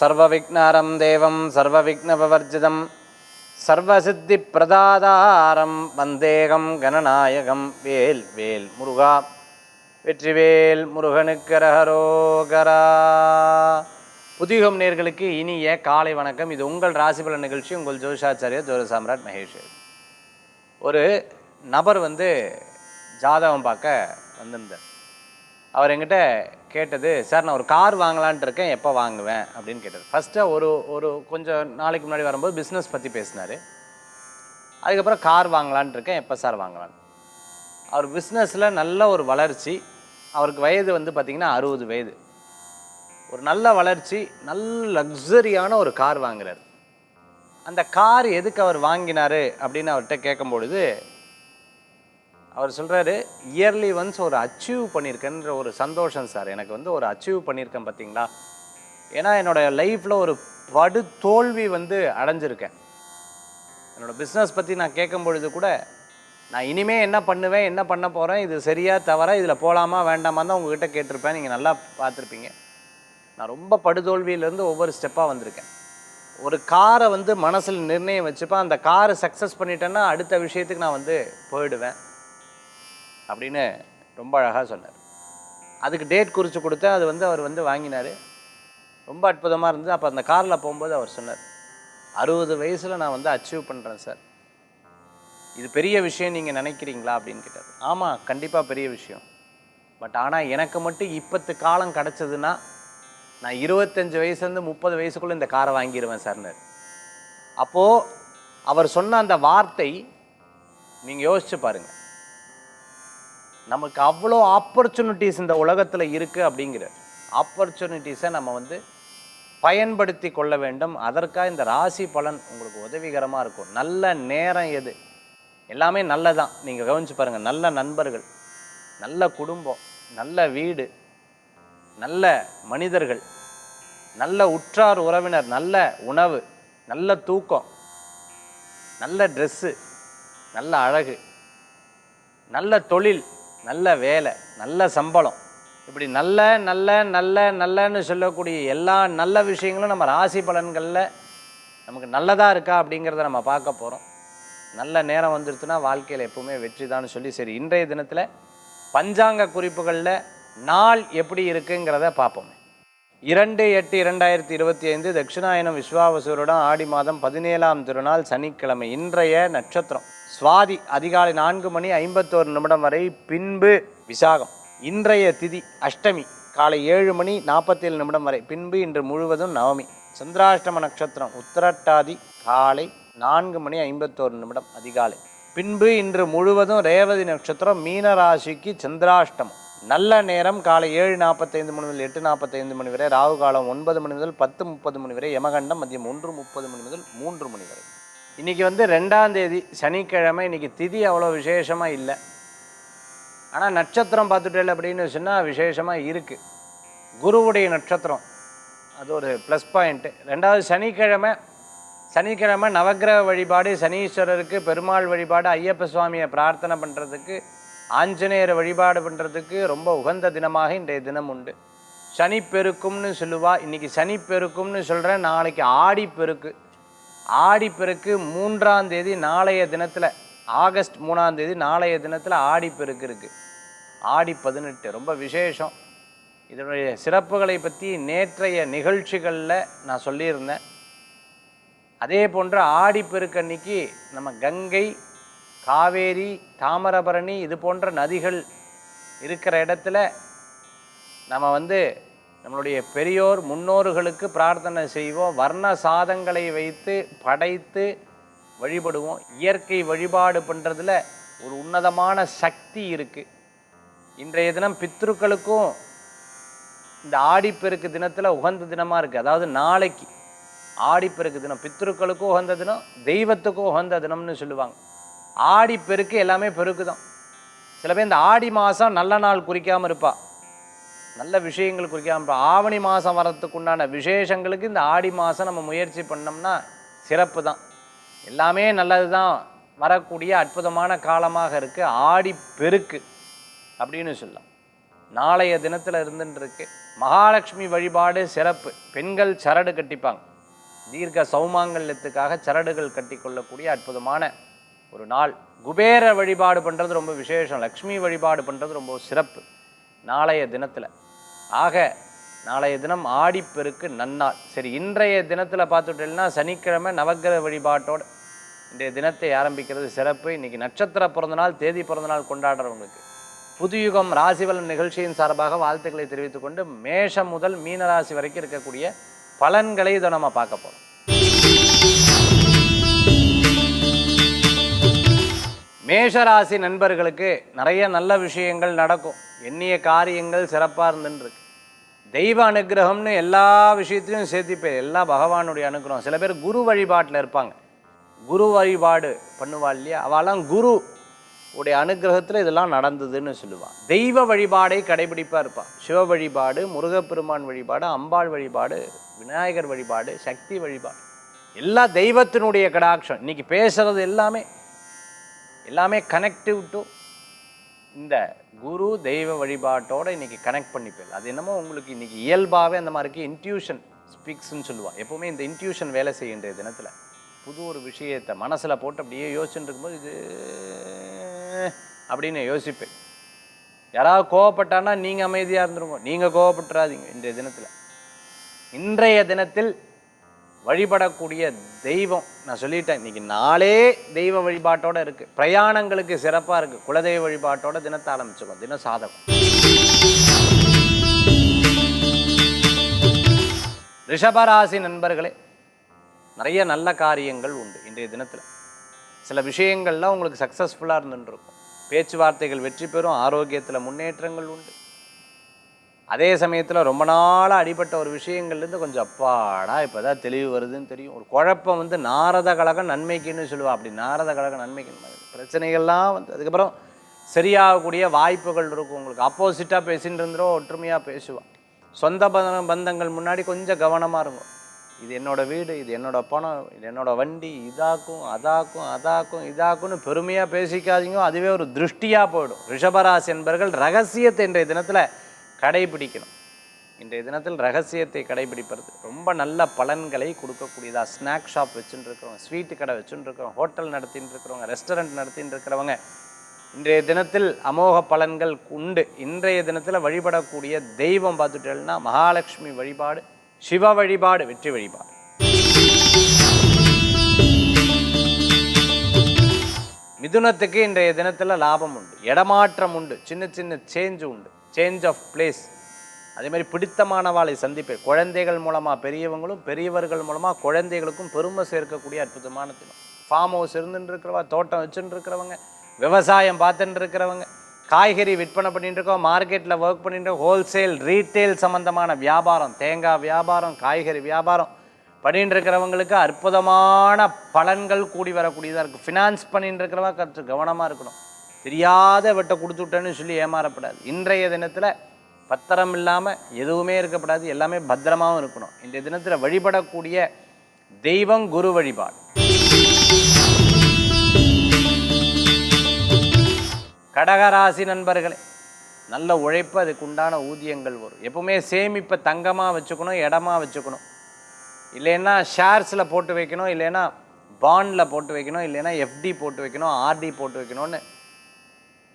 சர்வவிக்னாரம் தேவம் சர்வவிக்னபவர்ஜிதம் சர்வசித்தி பிரதாதாரம் வந்தேகம் கணநாயகம் வேல் வேல் முருகா. வெற்றிவேல் முருகனுக்கரகரோகரா புதிகம் நேர்களுக்கு இனிய காலை வணக்கம். இது உங்கள் ராசிபல நிகழ்ச்சி. உங்கள் ஜோஷாச்சாரியர் ஜோர சாம்ராட் மகேஷ். ஒரு நபர் வந்து ஜாதகம் பார்க்க வந்திருந்தார். அவர் என்கிட்ட கேட்டது சார் நான் ஒரு கார் வாங்கலான்ட்டு இருக்கேன் எப்போ வாங்குவேன்? அப்படின்னு கேட்டார் ஃபஸ்ட்டு ஒரு ஒரு கொஞ்சம் நாளைக்கு முன்னாடி வரும்போது பிஸ்னஸ் பற்றி பேசினார். அதுக்கப்புறம் கார் வாங்கலான்ட்டு இருக்கேன் எப்போ சார் வாங்கலான்னு. அவர் பிஸ்னஸில் நல்ல ஒரு வளர்ச்சி. அவருக்கு வயது வந்து பார்த்திங்கன்னா அறுபது வயது. ஒரு நல்ல வளர்ச்சி நல்ல லக்ஸரியான ஒரு கார் வாங்குறாரு. அந்த கார் எதுக்கு அவர் வாங்கினாரு அப்படின்னு அவர்கிட்ட கேட்கும்பொழுது அவர் சொல்கிறாரு இயர்லி ஒன்ஸ் ஒரு அச்சீவ் பண்ணியிருக்கேன்ற ஒரு சந்தோஷம் சார். எனக்கு வந்து ஒரு அச்சீவ் பண்ணியிருக்கேன் பார்த்தீங்களா ஏன்னா என்னோடய லைஃப்பில் ஒரு படு தோல்வி வந்து அடைஞ்சிருக்கேன். என்னோடய பிஸ்னஸ் பற்றி நான் கேட்கும் பொழுது கூட நான் இனிமேல் என்ன பண்ணுவேன் என்ன பண்ண போகிறேன் இது சரியா தவறாக இதில் போகலாமா வேண்டாமா தான் உங்ககிட்ட கேட்டிருப்பேன். நீங்கள் நல்லா பார்த்துருப்பீங்க. நான் ரொம்ப படுதோல்வியிலேருந்து ஒவ்வொரு ஸ்டெப்பாக வந்திருக்கேன். ஒரு காரை வந்து மனசில் நிர்ணயம் வச்சுப்பேன். அந்த காரை சக்ஸஸ் பண்ணிட்டேன்னா அடுத்த விஷயத்துக்கு நான் வந்து போயிடுவேன். அப்படின்னு ரொம்ப அழகாக சொன்னார். அதுக்கு டேட் குறித்து கொடுத்தேன் அது வந்து அவர் வந்து வாங்கினார். ரொம்ப அற்புதமாக இருந்தது. அப்போ அந்த காரில் போகும்போது அவர் சொன்னார் அறுபது வயசில் நான் வந்து அச்சீவ் பண்ணுறேன் சார் இது பெரிய விஷயம் நீங்கள் நினைக்கிறீங்களா? அப்படின்னு கேட்டார். ஆமாம் கண்டிப்பாக பெரிய விஷயம். பட் ஆனால் எனக்கு மட்டும் இப்பத்து காலம் கிடச்சதுன்னா நான் இருபத்தஞ்சி வயசுலேருந்து முப்பது வயசுக்குள்ளே இந்த காரை வாங்கிடுவேன் சார்னர் அப்போது அவர் சொன்ன அந்த வார்த்தை நீங்கள் யோசிச்சு பாருங்கள் நமக்கு அவ்வளோ ஆப்பர்ச்சுனிட்டிஸ் இந்த உலகத்தில் இருக்குது அப்படிங்கிற ஆப்பர்ச்சுனிட்டிஸை நம்ம வந்து பயன்படுத்தி கொள்ள வேண்டும். அதற்காக இந்த ராசி பலன் உங்களுக்கு உதவிகரமாக இருக்கும். நல்ல நேரம் எது? எல்லாமே நல்லதான். நீங்கள் கவனிச்சு பாருங்கள் நல்ல நண்பர்கள் நல்ல குடும்பம் நல்ல வீடு நல்ல மனிதர்கள் நல்ல உற்றார் உறவினர் நல்ல உணவு நல்ல தூக்கம் நல்ல ட்ரெஸ்ஸு நல்ல அழகு நல்ல தொழில் நல்ல வேலை நல்ல சம்பளம். இப்படி நல்ல நல்ல நல்ல நல்லன்னு சொல்லக்கூடிய எல்லா நல்ல விஷயங்களும் நம்ம ராசி பலன்களில் நமக்கு நல்லதாக இருக்கா அப்படிங்கிறத நம்ம பார்க்க போகிறோம் நல்ல நேரம் வந்துருச்சுன்னா வாழ்க்கையில் எப்பவுமே வெற்றி தான் சொல்லி சரி இன்றைய தினத்தில் பஞ்சாங்க குறிப்புகளில் நாள் எப்படி இருக்குங்கிறத பார்ப்போமே. இரண்டு எட்டு இரண்டாயிரத்தி இருபத்தி ஐந்து தட்சிணாயனம் விஸ்வாவசூருடன் ஆடி மாதம் பதினேழாம் திருநாள் சனிக்கிழமை இன்றைய நட்சத்திரம். சுவாதி அதிகாலை நான்கு மணி ஐம்பத்தோரு நிமிடம் வரை பின்பு விசாகம். இன்றைய திதி அஷ்டமி. காலை ஏழு மணி நாற்பத்தேழு நிமிடம் வரை பின்பு இன்று முழுவதும் நவமி. சந்திராஷ்டம நட்சத்திரம் உத்தரட்டாதி காலை நான்கு மணி ஐம்பத்தோரு நிமிடம் அதிகாலை. பின்பு இன்று முழுவதும் ரேவதி நட்சத்திரம் மீன ராசிக்கு சந்திராஷ்டமம். நல்ல நேரம் காலை ஏழு நாற்பத்தைந்து மணி முதல் எட்டு நாற்பத்தைந்து மணி வரை ராகு காலம் ஒன்பது மணி முதல் பத்து முப்பது மணி வரை யமகண்டம் மதியம் ஒன்று முப்பது மணி முதல் மூன்று மணி வரை. இன்னைக்கு வந்து ரெண்டாம் தேதி சனிக்கிழமை இன்னைக்கு திதி அவ்வளோ விசேஷமாக இல்லை. ஆனால் நட்சத்திரம் பார்த்துட்டேன் அப்படின்னு சொன்னால் விசேஷமாக இருக்குது குருவுடைய நட்சத்திரம். அது ஒரு ப்ளஸ் பாயிண்ட்டு ரெண்டாவது சனிக்கிழமை சனிக்கிழமை நவக்கிரக வழிபாடு சனீஸ்வரருக்கு பெருமாள் வழிபாடு ஐயப்ப சுவாமியை பிரார்த்தனை பண்ணுறதுக்கு ஆஞ்சநேயரை வழிபாடு பண்ணுறதுக்கு ரொம்ப உகந்த தினமாக இன்றைய தினம் உண்டு. சனி பெருக்கும்னு சொல்லுவா. இன்றைக்கி சனி பெருக்கும்னு சொல்கிறேன் நாளைக்கு ஆடி பெருக்கு ஆடிப்பெருக்கு மூன்றாம் தேதி நாளைய தினத்தில் ஆகஸ்ட் மூணாம் தேதி நாளைய தினத்தில் ஆடிப்பெருக்கு இருக்குது ஆடி பதினெட்டு ரொம்ப விசேஷம். இதனுடைய சிறப்புகளை பற்றி நேற்றைய நிகழ்ச்சிகளில் நான் சொல்லியிருந்தேன். அதே போன்று ஆடிப்பெருக்கன்னைக்கு நம்ம கங்கை காவேரி தாமிரபரணி இது போன்ற நதிகள் இருக்கிற இடத்துல நம்ம வந்து நம்மளுடைய பெரியோர் முன்னோர்களுக்கு பிரார்த்தனை செய்வோம். வர்ண சாதங்களை வைத்து படைத்து வழிபடுவோம். இயற்கை வழிபாடு பண்ணுறதுல ஒரு உன்னதமான சக்தி இருக்குது இன்றைய தினம் பித்ருக்களுக்கும் இந்த ஆடிப்பெருக்கு தினத்தில் உகந்த தினமாக இருக்குது அதாவது நாளைக்கு ஆடிப்பெருக்கு தினம். பித்ருக்களுக்கும் உகந்த தினம் தெய்வத்துக்கும் உகந்த தினம்னு சொல்லுவாங்க. ஆடிப்பெருக்கு எல்லாமே பெருக்கு தான் சில பேர் இந்த ஆடி மாதம் நல்ல நாள் குறிக்காமல் இருப்பாள் நல்ல விஷயங்கள் குறிக்காமல் ஆவணி மாதம் வரத்துக்கு உண்டான விசேஷங்களுக்கு இந்த ஆடி மாதம் நம்ம முயற்சி பண்ணோம்னா சிறப்பு தான். எல்லாமே நல்லது தான் வரக்கூடிய அற்புதமான காலமாக இருக்குது ஆடி பெருக்கு அப்படின்னு சொல்லலாம். நாளைய தினத்தில் இருந்துட்டு இருக்கு மகாலட்சுமி வழிபாடு சிறப்பு. பெண்கள் சரடு கட்டிப்பாங்க. தீர்க்க சௌமாங்கல்யத்துக்காக சரடுகள் கட்டி கொள்ளக்கூடிய அற்புதமான ஒரு நாள். குபேர வழிபாடு பண்ணுறது ரொம்ப விசேஷம். லக்ஷ்மி வழிபாடு பண்ணுறது ரொம்ப சிறப்பு. நாளைய தினத்தில். ஆக நாளைய தினம் ஆடிப்பெருக்கு நன்னாள். சரி இன்றைய தினத்தில் பார்த்துட்டேன்னா சனிக்கிழமை நவக்கிரக வழிபாட்டோடு இன்றைய தினத்தை ஆரம்பிக்கிறது சிறப்பு. இன்னைக்கு நட்சத்திர பிறந்தநாள் தேதி பிறந்தநாள் கொண்டாடுறவங்களுக்கு. புதுயுகம் ராசிபலன் நிகழ்ச்சியின் சார்பாக வாழ்த்துக்களை தெரிவித்துக்கொண்டு மேஷம் முதல் மீனராசி வரைக்கும் இருக்கக்கூடிய பலன்களை இதை நம்ம பார்க்க போகிறோம் மேஷராசி நண்பர்களுக்கு நிறைய நல்ல விஷயங்கள் நடக்கும். எண்ணிய காரியங்கள் சிறப்பாக இருந்துருக்கு தெய்வ அனுகிரகம்னு எல்லா விஷயத்திலையும் சேர்த்திப்பேர் எல்லா பகவானுடைய அனுகிரகம். சில பேர் குரு வழிபாட்டில் இருப்பாங்க. குரு வழிபாடு பண்ணுவா இல்லையா? அவெல்லாம் குரு உடைய அனுகிரகத்தில் இதெல்லாம் நடந்ததுன்னு சொல்லுவாள் தெய்வ வழிபாடை கடைபிடிப்பாக இருப்பாள் சிவ வழிபாடு முருகப்பெருமான் வழிபாடு அம்பாள் வழிபாடு விநாயகர் வழிபாடு சக்தி வழிபாடு. எல்லா தெய்வத்தினுடைய கடாட்சம். இன்றைக்கி பேசுகிறது எல்லாமே எல்லாமே கனெக்டிவ் டு இந்த குரு தெய்வ வழிபாட்டோட இன்னைக்கு கனெக்ட் பண்ணிப்பேன் அது என்னமோ உங்களுக்கு இன்றைக்கி இயல்பாகவே அந்த மாதிரி இன்ட்யூஷன் ஸ்பீக்ஸ்ன்னு சொல்லுவாள் எப்போவுமே இந்த இன்ட்யூஷன் வேலை செய்கின்ற தினத்தில் புது ஒரு விஷயத்தை மனசில் போட்டு அப்படியே யோசிச்சுட்டு இருக்கும்போது இது அப்படின்னு யோசிப்பேன். யாராவது கோவப்பட்டான்னா நீங்கள் அமைதியாக இருந்துருங்க. நீங்கள் கோவப்பட்டுறாதீங்க இன்றைய தினத்தில். இன்றைய தினத்தில் வழிபடக்கூடிய தெய்வம். நான் சொல்லிட்டேன் இன்னைக்கு நாளே தெய்வ வழிபாட்டோடு இருக்குது பிரயாணங்களுக்கு சிறப்பாக இருக்குது குலதெய்வ வழிபாட்டோட தினத்தை ஆரம்பிச்சுக்கோம் தின சாதகம். ரிஷபராசி நண்பர்களே நிறைய நல்ல காரியங்கள் உண்டு இன்றைய தினத்தில். சில விஷயங்கள்லாம் உங்களுக்கு சக்ஸஸ்ஃபுல்லாக இருந்துருக்கும் பேச்சுவார்த்தைகள் வெற்றி பெறும். ஆரோக்கியத்தில் முன்னேற்றங்கள் உண்டு. அதே சமயத்தில் ரொம்ப நாளாக அடிபட்ட ஒரு விஷயங்கள்லேருந்து கொஞ்சம் அப்பாடா இப்போ தான் தெளிவு வருதுன்னு தெரியும். ஒரு குழப்பம் வந்து நாரத கழகம் நன்மைக்குன்னு சொல்லுவா அப்படி நாரத கழகம் நன்மைக்குன்னு பிரச்சனைகள்லாம் வந்து அதுக்கப்புறம் சரியாகக்கூடிய வாய்ப்புகள் இருக்கும் உங்களுக்கு. ஆப்போசிட்டாக பேசின்னு இருந்துரும் ஒற்றுமையாக பேசுவா. சொந்த பந்த பந்தங்கள் முன்னாடி கொஞ்சம் கவனமாக இருக்கும் இது என்னோடய வீடு இது என்னோடய பணம் இது என்னோடய வண்டி இதாக்கும் அதாக்கும் அதாக்கும் இதாக்கும்னு பெருமையாக பேசிக்காதீங்க. அதுவே ஒரு திருஷ்டியாக போயிடும். ரிஷபராசி என்பர்கள் ரகசியத்தை இன்றைய தினத்தில் கடைபிடிக்கணும். இன்றைய தினத்தில் ரகசியத்தை கடைபிடிப்பது. ரொம்ப நல்ல பலன்களை கொடுக்கக்கூடியதாக ஸ்நாக் ஷாப் வச்சுட்டு இருக்கிறவங்க ஸ்வீட்டு கடை வச்சுட்டு இருக்கிறவங்க ஹோட்டல் நடத்தின்னு இருக்கிறவங்க ரெஸ்டாரண்ட் நடத்தின்னு இருக்கிறவங்க இன்றைய தினத்தில் அமோக பலன்கள் உண்டு. இன்றைய தினத்தில் வழிபடக்கூடிய தெய்வம் பார்த்துட்டேன்னா மகாலட்சுமி வழிபாடு சிவ வழிபாடு வெற்றி வழிபாடு. மிதுனத்துக்கு இன்றைய தினத்தில் லாபம் உண்டு. இடமாற்றம் உண்டு. சின்ன சின்ன சேஞ்சு உண்டு. சேஞ்ச் ஆஃப் பிளேஸ் அதே மாதிரி பிடித்தமானவாளை சந்திப்பேன். குழந்தைகள் மூலமாக பெரியவங்களும் பெரியவர்கள் மூலமாக குழந்தைகளுக்கும் பெருமை சேர்க்கக்கூடிய அற்புதமான தினம். ஃபார்ம் ஹவுஸ் இருந்துட்டு இருக்கிறவா தோட்டம் வச்சுட்டு இருக்கிறவங்க விவசாயம் பார்த்துட்டு இருக்கிறவங்க காய்கறி விற்பனை பண்ணிட்டு இருக்கோம் மார்க்கெட்டில் ஒர்க் பண்ணிட்டு ஹோல்சேல் ரீட்டைல் சம்மந்தமான வியாபாரம் தேங்காய் வியாபாரம் காய்கறி வியாபாரம் பண்ணிட்டு இருக்கிறவங்களுக்கு அற்புதமான பலன்கள் கூடி வரக்கூடியதாக இருக்குது ஃபினான்ஸ் பண்ணிட்டு இருக்கிறவா கற்று கவனமாக இருக்கணும். தெரியாத வெட்ட கொடுத்து விட்டேன்னு சொல்லி ஏமாறப்படாது. இன்றைய தினத்தில் பத்திரம் இல்லாமல் எதுவுமே இருக்கப்படாது. எல்லாமே பத்திரமாகவும் இருக்கணும். இன்றைய தினத்தில் வழிபடக்கூடிய தெய்வம் குரு வழிபாடு. கடகராசி நண்பர்களே நல்ல உழைப்பு அதுக்கு உண்டான ஊதியங்கள் வரும். எப்பவுமே சேமிப்பை தங்கமாக வச்சுக்கணும் இடமா வச்சுக்கணும். இல்லைன்னா ஷேர்ஸில் போட்டு வைக்கணும் இல்லைன்னா பாண்டில் போட்டு வைக்கணும் இல்லைன்னா எஃப்டி போட்டு வைக்கணும் ஆர்டி போட்டு வைக்கணும்னு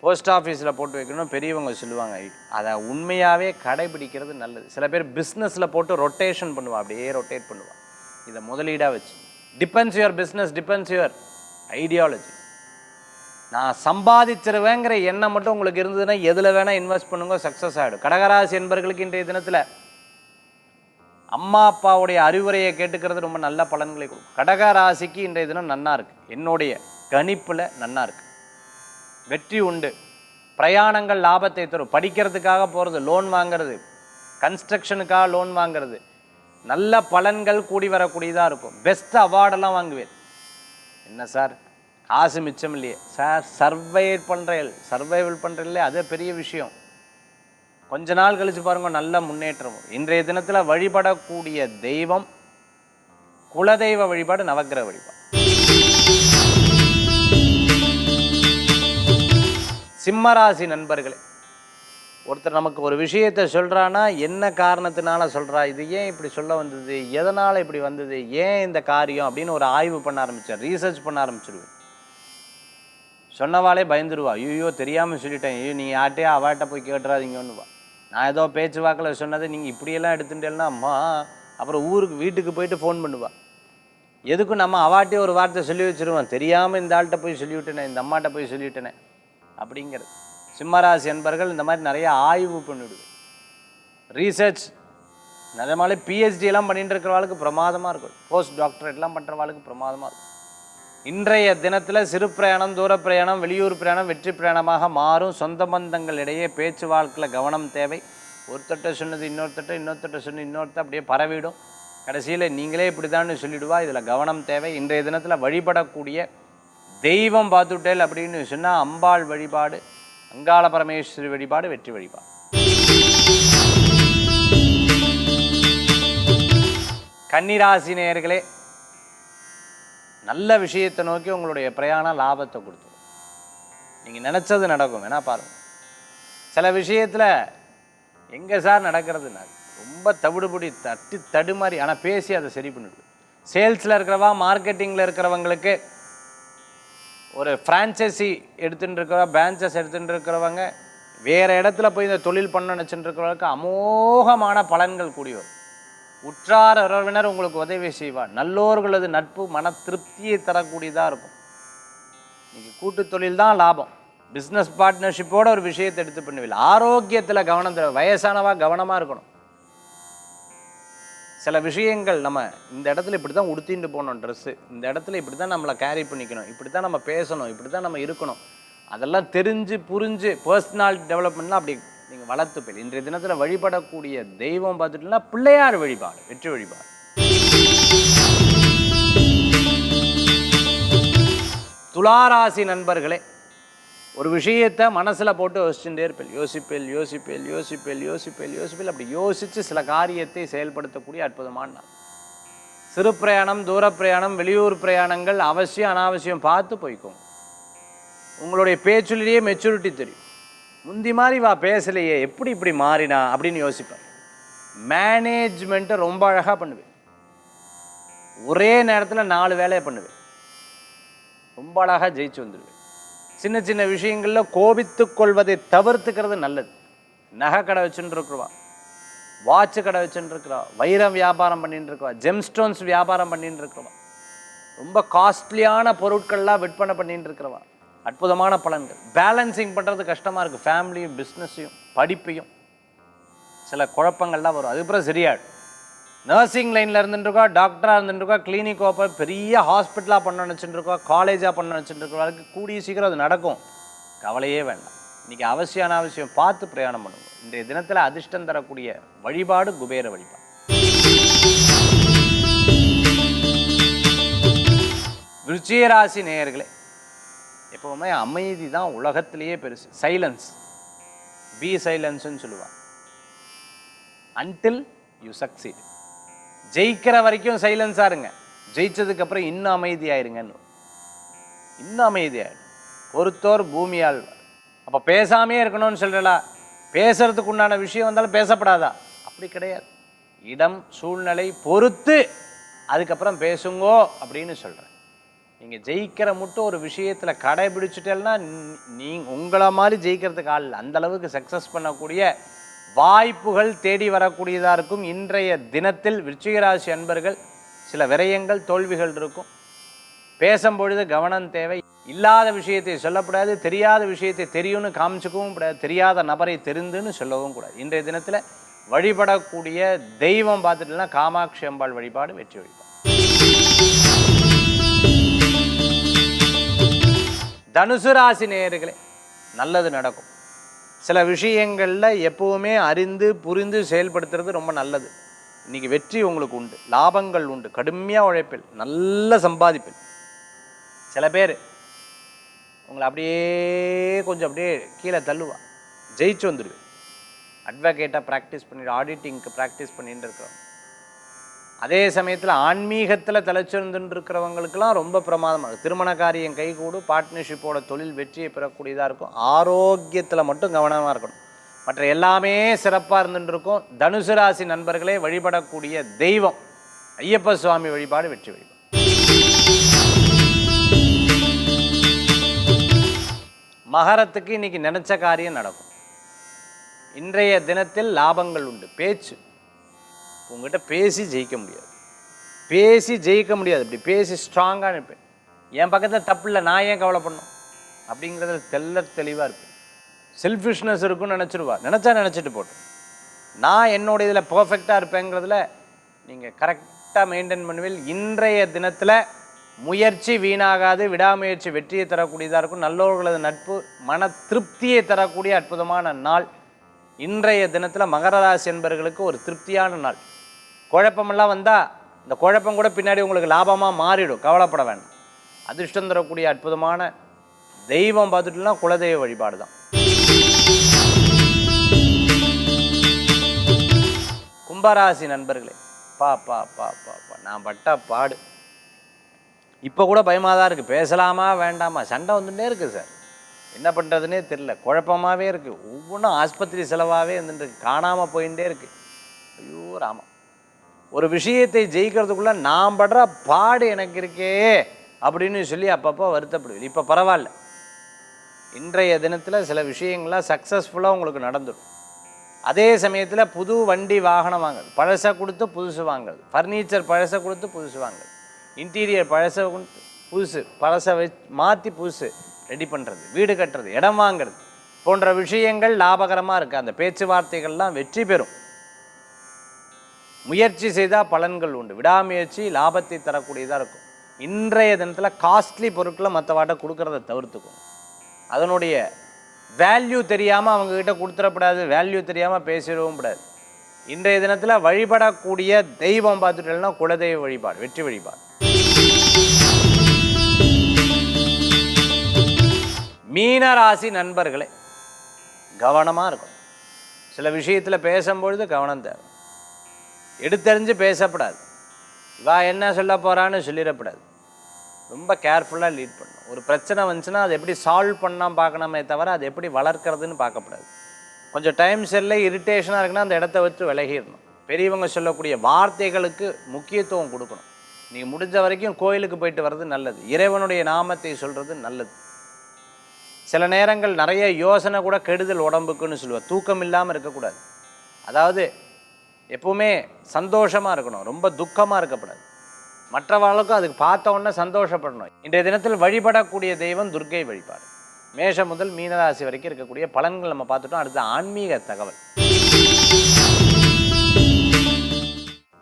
போஸ்ட் ஆஃபீஸில் போட்டு வைக்கணும் பெரியவங்க சொல்லுவாங்க. அதை உண்மையாகவே கடைபிடிக்கிறது நல்லது. சில பேர் பிஸ்னஸில் போட்டு ரொட்டேஷன் பண்ணுவா அப்படியே ரொட்டேட் பண்ணுவாள் இதை முதலீடாக வச்சு. Depends your business depends your ideology நான் சம்பாதிச்சிருவேங்கிற எண்ணம் மட்டும் உங்களுக்கு இருந்ததுன்னா எதில் வேணால் இன்வெஸ்ட் பண்ணுங்க சக்ஸஸ் ஆகிடும் கடகராசி என்பர்களுக்கு இன்றைய தினத்தில் அம்மா அப்பாவுடைய அறிவுரையை கேட்டுக்கிறது ரொம்ப நல்ல பலன்களை கொடுக்கும். கடகராசிக்கு இன்றைய தினம் நன்னா இருக்குது என்னுடைய கணிப்பில் நன்னா இருக்குது வெற்றி உண்டு. பிரயாணங்கள் லாபத்தை தரும். படிக்கிறதுக்காக போகிறது லோன் வாங்குறது. கன்ஸ்ட்ரக்ஷனுக்காக லோன் வாங்குறது. நல்ல பலன்கள் கூடி வரக்கூடியதாக இருக்கும். பெஸ்ட் அவார்டெல்லாம் வாங்குவேன். என்ன சார்? காசு மிச்சம் இல்லையே. சார் சர்வை பண்ணுறேன் சர்வைவல் பண்ணுறீங்களே அது பெரிய விஷயம். கொஞ்ச நாள் கழிச்சு பாருங்கள் நல்ல முன்னேற்றம் இன்றைய தினத்தில் வழிபடக்கூடிய தெய்வம் குலதெய்வ வழிபாடு நவக்கிரக வழிபாடு. சிம்மராசி நண்பர்களே ஒருத்தர் நமக்கு ஒரு விஷயத்தை சொல்கிறான்னா என்ன காரணத்தினால சொல்கிறா இது ஏன் இப்படி சொல்ல வந்தது? எதனால் இப்படி வந்தது? ஏன் இந்த காரியம்? அப்படின்னு ஒரு ஆய்வு பண்ண ஆரம்பித்தேன் ரீசர்ச் பண்ண ஆரம்பிச்சிருவேன் சொன்னவாளே பயந்துருவா. ஐயோ தெரியாமல் சொல்லிட்டேன். ஐயோ நீங்கள் யார்ட்டே அவாட்ட போய் கேட்டுறாதீங்கன்னு வா நான் ஏதோ பேச்சு வாக்கில் சொன்னதை நீங்கள் இப்படியெல்லாம் எடுத்துட்டேன்னா அம்மா அப்புறம் ஊருக்கு வீட்டுக்கு போயிட்டு ஃபோன் பண்ணுவா. எதுக்கும் நம்ம அவாட்டே ஒரு வார்த்தை சொல்லி வச்சுருவோம். தெரியாமல் இந்த ஆள்கிட்ட போய் சொல்லிவிட்டேனே இந்த அம்மாட்ட போய் சொல்லிவிட்டேனே. அப்படிங்கிறது. சிம்மராசி என்பர்கள் இந்த மாதிரி நிறைய ஆய்வு பண்ணிவிடுவேன் ரீசர்ச் நிஜமாலே பிஹெச்டி எல்லாம் பண்ணிட்டு இருக்கிறவாளுக்கு பிரமாதமாக இருக்கும். போஸ்ட் டாக்டரேட்லாம் பண்ணுறவாளுக்கு பிரமாதமாக இருக்கும். இன்றைய தினத்தில் சிறு பிரயாணம் தூர பிரயாணம் வெளியூர் பிரயாணம் வெற்றி பிரயாணமாக மாறும். சொந்த பந்தங்கள் இடையே பேச்சு வாழ்க்கையில் கவனம் தேவை. ஒருத்தட்ட சொன்னது இன்னொருத்தட்ட இன்னொருத்தட்ட சொன்னது இன்னொருத்த அப்படியே பரவிடும். கடைசியில் நீங்களே இப்படி சொல்லிவிடுவா இதில் கவனம் தேவை. இன்றைய தினத்தில் வழிபடக்கூடிய தெய்வம் பார்த்துட்டேல் அப்படின்னு சொன்னால் அம்பாள் வழிபாடு அங்காள பரமேஸ்வரி வழிபாடு வெற்றி வழிபாடு. கன்னிராசி நேயர்களே நல்ல விஷயத்தை நோக்கி உங்களுடைய பிரயாணம் லாபத்தை கொடுத்துரும். நீங்கள் நினச்சது நடக்கும் வேணா பாருங்கள் சில விஷயத்தில் எங்கே சார் நடக்கிறதுனா ரொம்ப தவிடுபடி தட்டி தடுமாறி ஆனால் பேசி அதை சரி பண்ணிவிடுது சேல்ஸில் இருக்கிறவா மார்க்கெட்டிங்கில் இருக்கிறவங்களுக்கு ஒரு ஃப்ரான்ச்சைசி எடுத்துகிட்டு இருக்கிற பிரான்ச்சஸ் எடுத்துகிட்டு இருக்கிறவங்க வேறு இடத்துல போய் இந்த தொழில் பண்ண நினச்சிட்டு இருக்கிறவங்களுக்கு அமோகமான பலன்கள் கூடி வரும். உற்றார் உறவினர் உங்களுக்கு உதவி செய்வார் நல்லோர்களது நட்பு மன திருப்தியை தரக்கூடியதாக இருக்கும். இன்னைக்கு கூட்டு தொழில் தான் லாபம். பிஸ்னஸ் பார்ட்னர்ஷிப்போட ஒரு விஷயத்தை எடுத்து பண்ணுவீங்க. ஆரோக்கியத்தில் கவனம் வயசானவா கவனமாக இருக்கணும். சில விஷயங்கள் நம்ம இந்த இடத்துல இப்படி தான் உடுத்திட்டு போகணும் ட்ரெஸ்ஸு இந்த இடத்துல இப்படி தான் நம்மளை கேரி பண்ணிக்கணும். இப்படி தான் நம்ம பேசணும். இப்படி தான் நம்ம இருக்கணும். அதெல்லாம் தெரிஞ்சு புரிஞ்சு பர்சனாலிட்டி டெவலப்மெண்ட்லாம் அப்படி நீங்கள் வளர்த்து போய் இன்றைய தினத்தில் வழிபடக்கூடிய தெய்வம் பார்த்துட்டுனா பிள்ளையார் வழிபாடு வெற்றி வழிபாடு. துளாராசி நண்பர்களே ஒரு விஷயத்தை மனசில் போட்டு யோசிச்சுட்டே இருப்பேன். யோசிப்பேல் யோசிப்பேல் யோசிப்பேல் யோசிப்பேல் யோசிப்பேல் அப்படி யோசித்து சில காரியத்தை செயல்படுத்தக்கூடிய அற்புதமான நாள். சிறு பிரயாணம் தூர பிரயாணம் வெளியூர் பிரயாணங்கள் அவசியம் அனாவசியம் பார்த்து போய்க்கோங்க. உங்களுடைய பேச்சுலேயே மெச்சூரிட்டி தெரியும். முந்தி மாதிரி வா பேசலையே எப்படி இப்படி மாறினா அப்படின்னு யோசிப்பேன். மேனேஜ்மெண்ட்டை ரொம்ப அழகாக பண்ணுவேன். ஒரே நேரத்தில் நாலு வேலையை பண்ணுவேன். ரொம்ப அழகாக ஜெயிச்சு வந்துடுவேன் சின்ன சின்ன விஷயங்களில் கோபித்து கொள்வதை தவிர்த்துக்கிறது நல்லது. நகை கடை வச்சுட்டு இருக்கிறவா கடை வச்சுட்டுருக்குறா வைரம் வியாபாரம் பண்ணிட்டுருக்குவா ஜெம்ஸ்டோன்ஸ் வியாபாரம் பண்ணிட்டுருக்குறவா ரொம்ப காஸ்ட்லியான பொருட்கள்லாம் விற்பனை பண்ணிட்டு இருக்கிறவா அற்புதமான பலன்கள். பேலன்சிங் பண்ணுறது கஷ்டமாக இருக்குது ஃபேமிலியும் பிஸ்னஸையும் படிப்பையும் சில குழப்பங்கள்லாம் வரும். அதுக்கப்புறம் சரியாயிடும். நர்சிங் லைனில் இருந்துருக்கோம் டாக்டராக இருந்துருக்கோம் கிளினிக் ஓப்பன் பெரிய ஹாஸ்பிட்டலாக பண்ண நினச்சிட்டு காலேஜாக பண்ண நினச்சிட்டுருக்கோம் அதுக்கு கூடிய சீக்கிரம் அது நடக்கும். கவலையே வேண்டாம். இன்றைக்கி அவசியம் பார்த்து பிரயாணம் பண்ணுங்க. இன்றைய தினத்தில் அதிர்ஷ்டம் தரக்கூடிய வழிபாடு குபேர வழிபாடு. விருச்சிகராசி நேயர்களே எப்போவுமே அமைதி தான் உலகத்திலேயே பெருசு. சைலன்ஸ் பி சைலன்ஸ்ன்னு சொல்லுவாங்க. அன்டில் யூ சக்சீட் ஜெயிக்கிற வரைக்கும் சைலன்ஸாக இருங்க. ஜெயிச்சதுக்கப்புறம் இன்னும் அமைதியாயிருங்கன்னு. இன்னும் அமைதியாயிடும். பொறுத்தோர் பூமியால். அப்போ பேசாமே இருக்கணும்னு சொல்கிறலா பேசுறதுக்கு உண்டான விஷயம் வந்தாலும் பேசப்படாதா? அப்படி கிடையாது. இடம் சூழ்நிலை பொறுத்து அதுக்கப்புறம் பேசுங்கோ அப்படின்னு சொல்கிறேன் நீங்கள் ஜெயிக்கிற மட்டும் ஒரு விஷயத்தில் கடைபிடிச்சிட்டேன்னா நீ உங்களை மாதிரி ஜெயிக்கிறதுக்கு ஆள் இல்லை. அந்த அளவுக்கு சக்ஸஸ் பண்ணக்கூடிய வாய்ப்புகள் தேடி வரக்கூடியதாக இருக்கும். இன்றைய தினத்தில் விருச்சிகராசி அன்பர்கள் சில விரயங்கள் தோல்விகள் இருக்கும். பேசும்பொழுது கவனம் தேவை. இல்லாத விஷயத்தை சொல்லக்கூடாது தெரியாத விஷயத்தை தெரியும்னு காமிச்சிக்கவும் கூடாது. தெரியாத நபரை தெரிந்துன்னு சொல்லவும் கூடாது. இன்றைய தினத்தில் வழிபடக்கூடிய தெய்வம் பார்த்துட்டுனா காமாட்சி அம்பாள் வழிபாடு வெற்றி வழிபாடு. தனுசு ராசி நேயர்களே நல்லது நடக்கும். சில விஷயங்களில் எப்போவுமே அறிந்து புரிந்து செயல்படுத்துறது ரொம்ப நல்லது. இன்னைக்கு வெற்றி உங்களுக்கு உண்டு லாபங்கள் உண்டு கடுமையாக உழைப்பில் நல்ல சம்பாதிப்பில். சில பேர் உங்களை அப்படியே கொஞ்சம் அப்படியே கீழே தள்ளுவா. ஜெயிச்சு வந்துடுவேன் அட்வொகேட்டாக ப்ராக்டிஸ் பண்ணிட்டு ஆடிட்டிங்க்கு ப்ராக்டிஸ் பண்ணிட்டு இருக்கிறோம். அதே சமயத்தில் ஆன்மீகத்தில் தலைச்சிருந்துட்டு இருக்கிறவங்களுக்கெல்லாம் ரொம்ப பிரமாதமாக இருக்கும் திருமண காரியம் கைகூடும் பார்ட்னர்ஷிப்போட தொழில் வெற்றியை பெறக்கூடியதாக இருக்கும். ஆரோக்கியத்தில் மட்டும் கவனமாக இருக்கணும். மற்ற எல்லாமே சிறப்பாக இருந்துருக்கும் தனுசு ராசி நண்பர்களே வழிபடக்கூடிய தெய்வம் ஐயப்ப சுவாமி வழிபாடு வெற்றி வழிபாடு. மகரத்துக்கு இன்னைக்கு நினச்ச காரியம் நடக்கும். இன்றைய தினத்தில் லாபங்கள் உண்டு. பேச்சு உங்ககிட்ட பேசி ஜெயிக்க முடியாது. பேசி ஜெயிக்க முடியாது. இப்படி பேசி ஸ்ட்ராங்காக இருப்பேன் என் பக்கத்தில் தப்பு இல்லை நான் ஏன் கவலை பண்ணும் அப்படிங்கிறதுல தெல்ல தெளிவாக இருப்பேன். செல்ஃபிஷ்னஸ் இருக்குன்னு நினச்சிருவா. நினச்சா நினச்சிட்டு போட்டோம். நான் என்னோட இதில் பர்ஃபெக்டாக இருப்பேங்கிறதுல நீங்கள் கரெக்டாக மெயின்டைன் பண்ணுவீல் இன்றைய தினத்தில் முயற்சி வீணாகாது விடாமுயற்சி வெற்றியை தரக்கூடியதாக இருக்கும். நல்லவர்களது நட்பு மன திருப்தியை தரக்கூடிய அற்புதமான நாள். இன்றைய தினத்தில் மகர ராசி என்பவர்களுக்கு ஒரு திருப்தியான நாள். குழப்பமெல்லாம் வந்தால் இந்த குழப்பம் கூட பின்னாடி உங்களுக்கு லாபமாக மாறிடும். கவலைப்பட வேண்டாம். அதிர்ஷ்டம் தரக்கூடிய அற்புதமான தெய்வம் பார்த்துட்டுனா குலதெய்வ வழிபாடு தான். கும்பராசி நண்பர்களே பா பா பா பா பா நான் பட்ட பாடு. இப்போ கூட பயமாக தான் இருக்குது பேசலாமா வேண்டாமா? சண்டை வந்துட்டே இருக்குது சார். என்ன பண்ணுறதுனே தெரில குழப்பமாகவே இருக்குது ஒவ்வொன்றும் ஆஸ்பத்திரி செலவாகவே இருந்துட்டு காணாமல் போயிட்டே இருக்குது ஐயோ ராமா ஒரு விஷயத்தை ஜெயிக்கிறதுக்குள்ளே நான் படுற பாடு எனக்கு இருக்கே அப்படின்னு சொல்லி அப்பப்போ வருத்தப்படுவேன் இப்போ பரவாயில்ல. இன்றைய தினத்தில் சில விஷயங்கள்லாம் சக்ஸஸ்ஃபுல்லாக உங்களுக்கு நடந்துடும். அதே சமயத்தில் புது வண்டி வாகனம் வாங்குறது. பழசை கொடுத்து புதுசு வாங்குறது. ஃபர்னிச்சர் பழசை கொடுத்து புதுசு வாங்குது இன்டீரியர் பழசை கொடுத்து புதுசு பழசை வச்சு மாற்றி புதுசு ரெடி பண்ணுறது வீடு கட்டுறது இடம் வாங்குறது. போன்ற விஷயங்கள் லாபகரமாக இருக்குது அந்த பேச்சுவார்த்தைகள்லாம் வெற்றி பெறும். முயற்சி செய்தால் பலன்கள் உண்டு. விடாமுயற்சி லாபத்தை தரக்கூடியதாக இருக்கும். இன்றைய தினத்தில் காஸ்ட்லி பொருட்களை மற்றவாட்ட கொடுக்குறத தவிர்த்துக்கும் அதனுடைய வேல்யூ தெரியாமல் அவங்கக்கிட்ட கொடுத்துடக்கூடாது வேல்யூ தெரியாமல் பேசிடவும் கூடாது. இன்றைய தினத்தில் வழிபடக்கூடிய தெய்வம் பார்த்துட்டோம்னா குலதெய்வ வழிபாடு வெற்றி வழிபாடு. மீனராசி நண்பர்களே கவனமாக இருக்கும் சில விஷயத்தில் பேசும்பொழுது கவனம் தேவை. எடுத்தறிஞ்சு பேசப்படாது. இவா என்ன சொல்ல போகிறான்னு சொல்லிடக்கூடாது ரொம்ப கேர்ஃபுல்லாக லீட் பண்ணணும். ஒரு பிரச்சனை வந்துச்சுன்னா அதை எப்படி சால்வ் பண்ணால் பார்க்கணுமே தவிர அதை எப்படி வளர்க்கறதுன்னு பார்க்கக்கூடாது கொஞ்சம் டைம் செல்ல இரிட்டேஷனாக இருக்குன்னா அந்த இடத்த வச்சு விலகிடணும். பெரியவங்க சொல்லக்கூடிய வார்த்தைகளுக்கு முக்கியத்துவம் கொடுக்கணும். நீங்கள் முடிஞ்ச வரைக்கும் கோயிலுக்கு போயிட்டு வர்றது நல்லது. இறைவனுடைய நாமத்தை சொல்கிறது நல்லது. சில நேரங்கள் நிறைய யோசனை கூட கெடுதல் உடம்புக்குன்னு சொல்லுவாள் தூக்கம் இல்லாமல் இருக்கக்கூடாது. அதாவது எப்பவுமே சந்தோஷமாக இருக்கணும். ரொம்ப துக்கமாக இருக்கக்கூடாது. மற்றவர்களுக்கும் அதுக்கு பார்த்த உடனே சந்தோஷப்படணும். இன்றைய தினத்தில் வழிபடக்கூடிய தெய்வம் துர்க்கை வழிபாடு. மேஷம் முதல் மீனராசி வரைக்கும் இருக்கக்கூடிய பலன்கள் நம்ம பார்த்துட்டோம். அடுத்து ஆன்மீக தகவல்.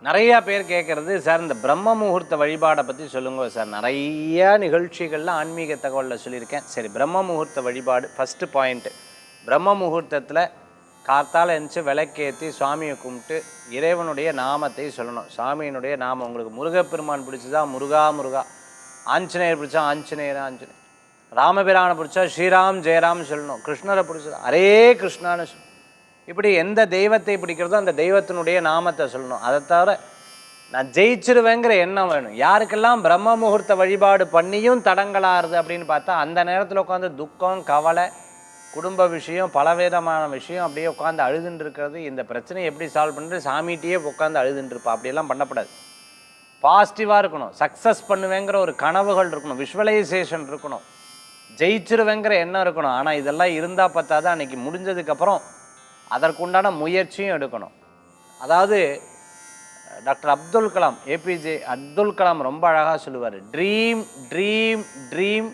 நிறையா பேர் கேட்குறது சார் இந்த பிரம்ம முகூர்த்த வழிபாடை பற்றி சொல்லுங்க சார். நிறைய நிகழ்ச்சிகளில் ஆன்மீக தகவலில் சொல்லியிருக்கேன். சரி பிரம்ம முகூர்த்த வழிபாடு ஃபஸ்ட்டு பாயிண்ட்டு பிரம்ம முகூர்த்தத்தில் காத்தால எழுந்துச்சு விளக்கேற்றி சுவாமியை கும்பிட்டு இறைவனுடைய நாமத்தை சொல்லணும். சாமியினுடைய நாமம் உங்களுக்கு முருகப்பெருமான் பிடிச்சதா? முருகா முருகா. ஆஞ்சநேயர் பிடிச்சா ஆஞ்சநேயர் ஆஞ்சநேயர். ராமபிரானை பிடிச்சா ஸ்ரீராம் ஜெயராம் சொல்லணும். கிருஷ்ணரை பிடிச்சதா? அரே கிருஷ்ணான்னு சொல்லணும். இப்படி எந்த தெய்வத்தை பிடிக்கிறதோ அந்த தெய்வத்தினுடைய நாமத்தை சொல்லணும். அதை தவிர நான் ஜெயிச்சிருவேங்கிற எண்ணம் வேணும். யாருக்கெல்லாம் பிரம்ம முகூர்த்த வழிபாடு பண்ணியும் தடங்களாகுது அப்படின்னு பார்த்தா அந்த நேரத்தில் உட்காந்து துக்கம் கவலை குடும்ப விஷயம் பலவிதமான விஷயம் அப்படியே உட்காந்து அழுதுன்னு இருக்கிறது இந்த பிரச்சனையை எப்படி சால்வ் பண்ணுறது சாமிகிட்டேயே உட்காந்து அழுதுன்னு இருப்பா அப்படியெல்லாம் பண்ணக்கூடாது பாசிட்டிவாக இருக்கணும். சக்ஸஸ் பண்ணுவேங்கிற ஒரு கனவுகள் இருக்கணும். விஷுவலைசேஷன் இருக்கணும். ஜெயிச்சிருவேங்கிற எண்ணம் இருக்கணும். ஆனால் இதெல்லாம் இருந்தால் பார்த்தாது அன்றைக்கி முடிஞ்சதுக்கப்புறம் அதற்குண்டான முயற்சியும் எடுக்கணும். அதாவது டாக்டர் அப்துல் கலாம் ஏபிஜே அப்துல் கலாம் ரொம்ப அழகாக சொல்லுவார். ட்ரீம் ட்ரீம் ட்ரீம்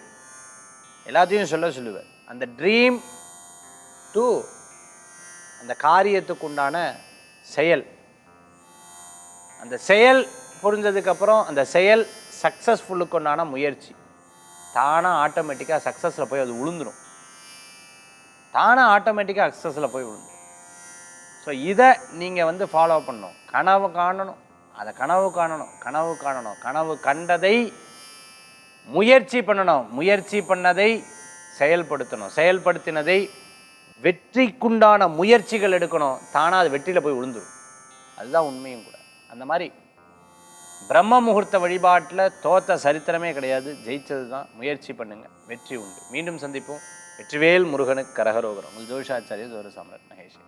எல்லாத்தையும் சொல்ல சொல்லுவார். அந்த ட்ரீம் டு அந்த காரியத்துக்கு உண்டான செயல். அந்த செயல் புரிஞ்சதுக்கப்புறம் அந்த செயல் சக்ஸஸ்ஃபுல்லுக்கு உண்டான முயற்சி. தானாக ஆட்டோமேட்டிக்காக சக்ஸஸில் போய் அது விழுந்துடும் தானாக ஆட்டோமேட்டிக்காக சக்ஸஸில் போய் விழுந்துடும் ஸோ இதை நீங்கள் வந்து ஃபாலோ பண்ணணும். கனவு காணணும். அதை கனவு காணணும். கனவு காணணும். கனவு கண்டதை முயற்சி பண்ணணும். முயற்சி பண்ணதை செயல்படுத்தணும். செயல்படுத்தினதை வெற்றிக்குண்டான முயற்சிகள் எடுக்கணும். தானாக அது வெற்றியில் போய் விழுந்துடும் அதுதான் உண்மையும் கூட. அந்த மாதிரி பிரம்ம முகூர்த்த வழிபாட்டில் தோத்த சரித்திரமே கிடையாது. ஜெயிச்சது தான் முயற்சி பண்ணுங்கள் வெற்றி உண்டு. மீண்டும் சந்திப்போம். வெற்றிவேல் முருகனுக்கு கரகரோகரம். உங்கள் ஜோஷாச்சாரிய ஜோர சாம்ராட் மகேஷ்.